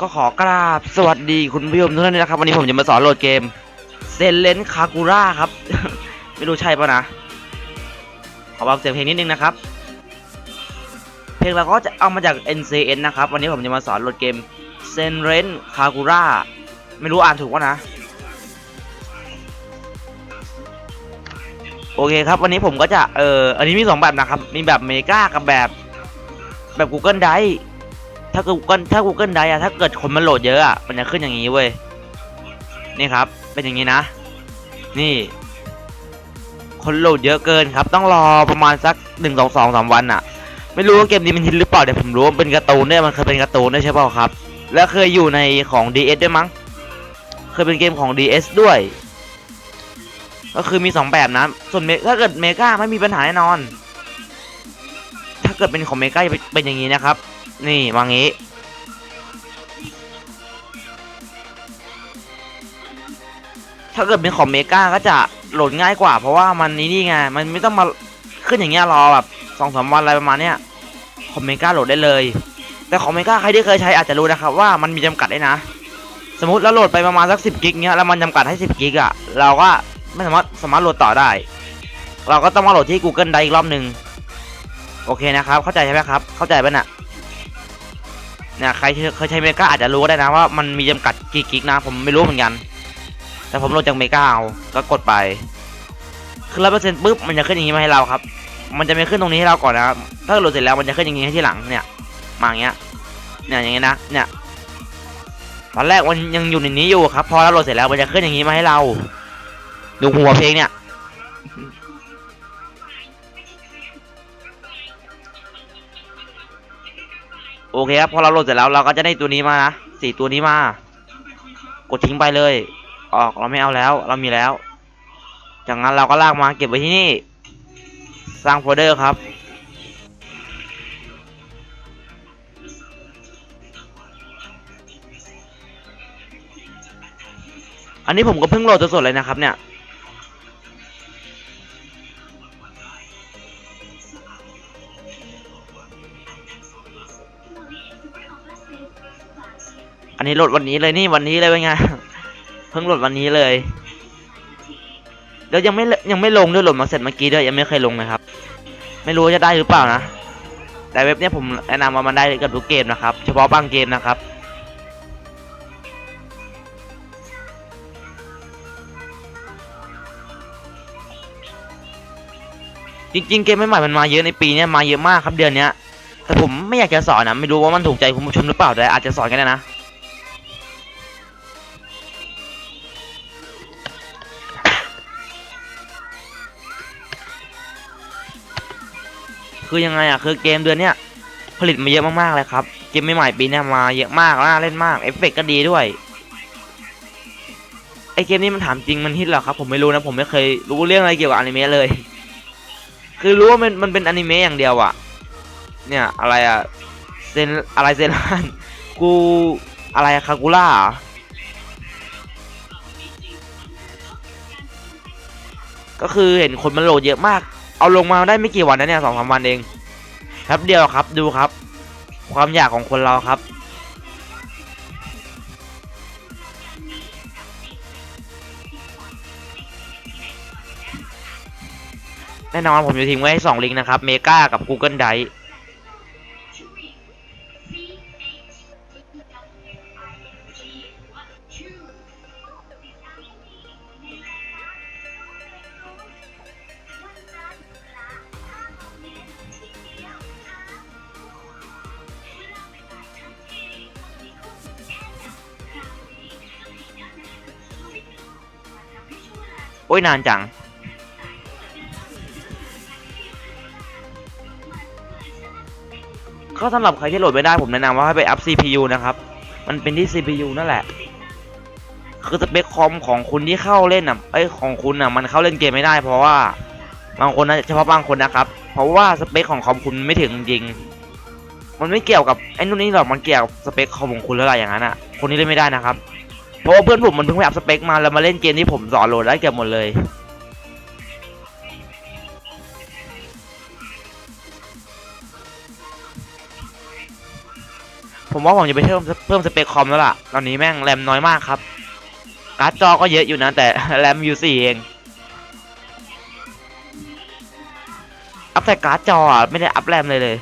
ก็ขอกราบสวัสดีคุณผู้ชมทุกท่านนะครับ วันนี้ผมจะมาสอนโหลดเกมเซนเลนคากูร่าครับ ไม่รู้ใช่ปะนะ ขอเบาเสียงเพลงนิดนึงนะครับ เพลงเราก็จะเอามาจาก NCN นะครับ วันนี้ผมจะมาสอนโหลดเกมเซนเรนคากูร่าไม่รู้อ่านถูกวะนะ โอเคครับ วันนี้ผมก็จะเอออันนี้มีสองแบบนะครับ มีแบบเมกากับแบบแบบ Google Drive ถ้า Google ถ้า Google Drive อะถ้าเกิดคนมันโหลดเยอะอะมันจะขึ้นอย่างนี้เว้ยนี่ครับ เป็นอย่างนี้นะ นี่ คนโหลดเยอะเกินครับ ต้องรอประมาณสักหนึ่งสองสองสามวันอะไม่รู้ว่าเกมนี้มันฮิตหรือเปล่าแต่ผมรู้ว่าเป็นการ์ตูนเนี่ยมันเคยเป็นการ์ตูนด้วยใช่เปล่าครับ แล้วเคยอยู่ในของ DS ด้วยมั้งเคยเป็นเกมของ DS ด้วย ก็คือมีสองแบบนะ ส่วนเมถ้าเกิดเมกาไม่มีปัญหาแน่นอน ถ้าเกิดเป็นของเมกาจะเป็นอย่างนี้นะครับ นี่วางงี้ ถ้าเกิดเป็นของเมกาก็จะโหลดง่ายกว่า เพราะว่ามันนี่นี่ไง มันไม่ต้องมาขึ้นอย่างเงี้ยรอแบบสองสามวันอะไรประมาณเนี้ยของเมกาโหลดได้เลย แต่ของเมกาใครที่เคยใช้อาจจะรู้นะครับว่ามันมีจำกัดด้วยนะ สมมติเราโหลดไปประมาณสักสิบกิกเนี้ยแล้วมันจำกัดให้สิบกิกอะเราก็ไม่สามารถสามารถโหลดต่อได้ เราก็ต้องมาโหลดที่ Google Drive อีกรอบหนึ่งโอเคนะครับ เข้าใจใช่ไหมครับ เข้าใจป่ะน่ะ เนี่ยใครเคยใช้เมกาอาจจะรู้ได้นะว่ามันมีจำกัดกี่กิกนะผมไม่รู้เหมือนกัน แต่ผมโหลดจากเมกาเอาก็กดไปคือร้อยเปอร์เซ็นต์ปุ๊บมันจะขึ้นอย่างนี้มาให้เราครับ มันจะไม่ขึ้นตรงนี้ให้เราก่อนนะครับถ้าโหลดเสร็จแล้วมันจะขึ้นอย่างนี้ให้ที่หลังเนี่ยมาอย่างเงี้ยเนี่ยอย่างเงี้ยนะเนี่ยตอนแรกมันยังอยู่ในนี้อยู่ครับ พอเราโหลดเสร็จแล้วมันจะขึ้นอย่างนี้มาให้เรา ดูหัวเพลงเนี่ย โอเคครับพอเราโหลดเสร็จแล้วเราก็จะได้ตัวนี้มานะสี่ตัวนี้มา กดทิ้งไปเลย ออกเราไม่เอาแล้ว เรามีแล้ว จากนั้นเราก็ลากมาเก็บไว้ที่นี่ สร้างโฟลเดอร์ครับอันนี้ผมก็เพิ่งโหลดสดๆเลยนะครับเนี่ย นนี้โหลดวันนี้เลยนี่วันนี้เลยเป็นไงเพิ่งโหลดวันนี้เลย แล้วยังไม่ยังไม่ลงด้วยโหลดมาเสร็จเมื่อกี้ด้วยยังไม่เคยลงเลยครับ ไม่รู้จะได้หรือเปล่านะ แต่เว็บเนี้ยผมแนะนำว่ามันได้กับทุกเกมนะครับ เฉพาะบางเกมนะครับจริงๆเกมใหม่ๆมันมาเยอะในปีเนี้ยมาเยอะมากครับเดือนเนี้ยแต่ผมไม่อยากจะสอนนะไม่รู้ว่ามันถูกใจคุณผู้ชมหรือเปล่าแต่อาจจะสอนกันได้นะ คือยังไงอะคือเกมเดือนเนี้ยผลิตมาเยอะมากๆเลยครับเกมใหม่ๆปีนี้มาเยอะมากน่าเล่นมากเอฟเฟกต์ก็ดีด้วยไอเกมนี้มันถามจริงมันฮิตเหรอครับผมไม่รู้นะผมไม่เคยรู้เรื่องอะไรเกี่ยวกับอนิเมะเลย คือรู้ว่ามันมันเป็นอนิเมะอย่างเดียวอะเนี่ยอะไรอะเซนอะไรเซนลันกูอะไรคากูล่าก็คือเห็นคนมันโหลดเยอะมาก เอาลงมาได้ไม่กี่วันนะเนี่ยสองสามวันเองครับเดียวครับดูครับ ความอยากของคนเราครับ แน่นอนผมจะทิ้งไว้ให้สองลิงก์นะครับเมกากับ Google Drive โอ้ยนานจัง ก็สำหรับใครที่โหลดไม่ได้ผมแนะนำว่าให้ไปอัพ CPU นะครับ มันเป็นที่ CPU นั่นแหละ คือสเปคคอมของคุณที่เข้าเล่นอะไอของคุณอะมันเข้าเล่นเกมไม่ได้ เพราะว่าบางคนนะเฉพาะบางคนนะครับ เพราะว่าสเปคของคอมคุณไม่ถึงจริงมันไม่เกี่ยวกับไอ้นู่นนี่หรอกมันเกี่ยวกับสเปคคอมของคุณแล้วอะไรอย่างนั้นอะ คนนี้เล่นไม่ได้นะครับ เพราะว่าเพื่อนผมมันเพิ่งไปอัพสเปคมาแล้วมาเล่นเกมที่ผมสอนโหลดได้เกือบหมดเลย ผมว่าผมจะไปเพิ่มเพิ่มสเปคคอมแล้วล่ะ ตอนนี้แม่งแรมน้อยมากครับ การ์ดจอก็เยอะอยู่นะ แต่แรมอยู่สี่เอง อัพแต่การ์ดจออะไม่ได้อัพแรมเลยเลย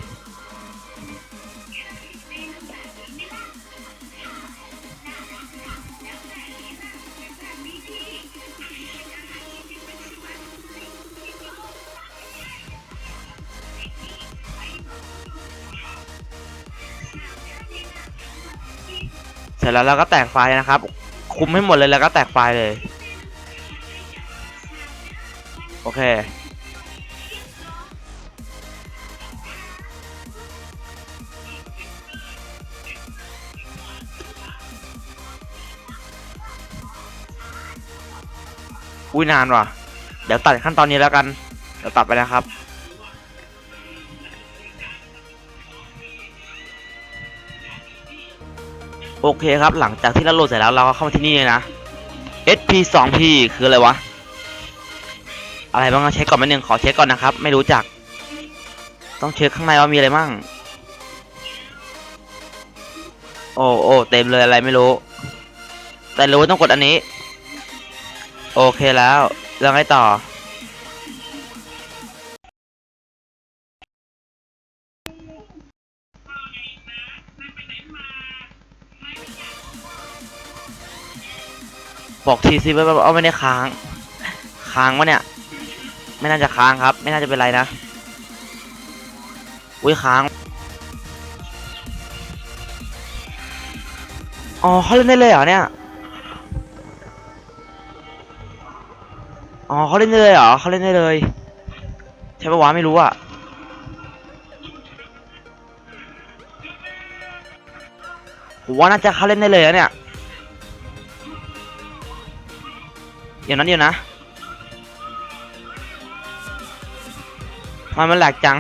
เสร็จแล้วเราก็แตกไฟล์นะครับ คุมให้หมดเลยแล้วก็แตกไฟล์เลย โอเค อุ้ยนานว่ะ เดี๋ยวตัดขั้นตอนนี้แล้วกัน เดี๋ยวตัดไปนะครับ โอเคครับ หลังจากที่เราโหลดเสร็จแล้วเราก็เข้ามาที่นี่เลยนะ SP 2 P คืออะไรวะ อะไรบ้างเช็คก่อนแป๊บนึงขอเช็คก่อนนะครับ ไม่รู้จัก ต้องเช็คข้างในว่ามีอะไรมั่งโอ้โอ้เต็มเลยอะไรไม่รู้ แต่รู้ว่าต้องกดอันนี้ โอเคแล้ว แล้วไงต่อ บอกทีซิว่าเอาไม่ได้ค้าง ค้างวะเนี่ย ไม่น่าจะค้างครับ ไม่น่าจะเป็นไรนะอุ้ยค้าง อ๋อเขาเล่นได้เลยเหรอเนี่ย อ๋อเขาเล่นได้เลยเหรอเขาเล่นได้เลยใช่ปะวะไม่รู้อะผมว่าน่าจะเขาเล่นได้เลยอะเนี่ย เดี๋ยวนั้นเดี๋ยวนะทำไมันมันแหลกจัง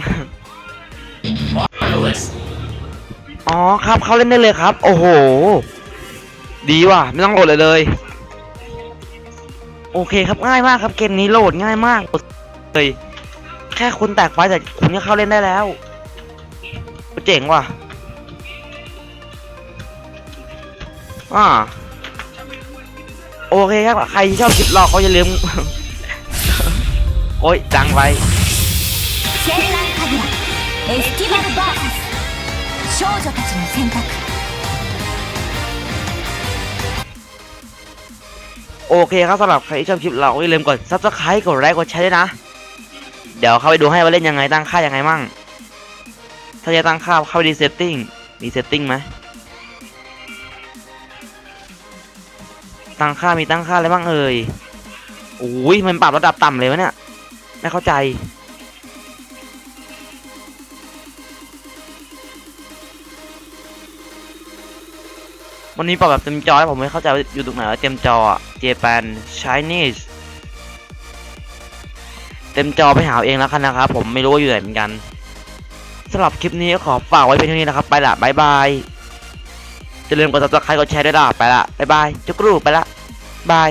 อ๋อครับเขาเล่นได้เลยครับ โอ้โห ดีว่ะ ไม่ต้องโหลดเลยเลย โอเคครับง่ายมากครับเกมนี้โหลดง่ายมากเลยแค่คุณแตกไฟล์แต่คุณก็เข้าเล่นได้แล้ว เจ๋งว่ะอ่า โอเคครับ ใครที่ชอบคลิปหลอกก็อย่าลืม โอ๊ย ดังไป 絢爛神楽エスティバルバーサス少女たちの選択 โอเคครับสำหรับใครที่ชอบคลิปเราก็อย่าลืมกด subscribe กดไลค์กดแชร์ด้วยนะ เดี๋ยวเข้าไปดูให้ว่าเล่นยังไงตั้งค่ายังไงมั่ง ถ้าจะตั้งค่าเข้าไปดีเซตติ้งมีเซตติ้งไหม ตั้งค่ามีตั้งค่าอะไรบ้างเอ่ยโอ้ยมันปรับระดับต่ำเลยวะเนี่ยไม่เข้าใจวันนี้ปรับแบบเต็มจอผมไม่เข้าใจว่าอยู่ตรงไหนว่าเต็มจออะ Japan Chinese เต็มจอไปหาเอาเองแล้วกันนะครับ ผมไม่รู้ว่าอยู่ไหนเหมือนกันสำหรับคลิปนี้ก็ขอฝากไว้เพียงเท่านี้นะครับ ไปละบายบาย จะลืมกดติดต่อใครกดแชร์ด้วยล่ะไปละบายบายจุกรูไปละบาย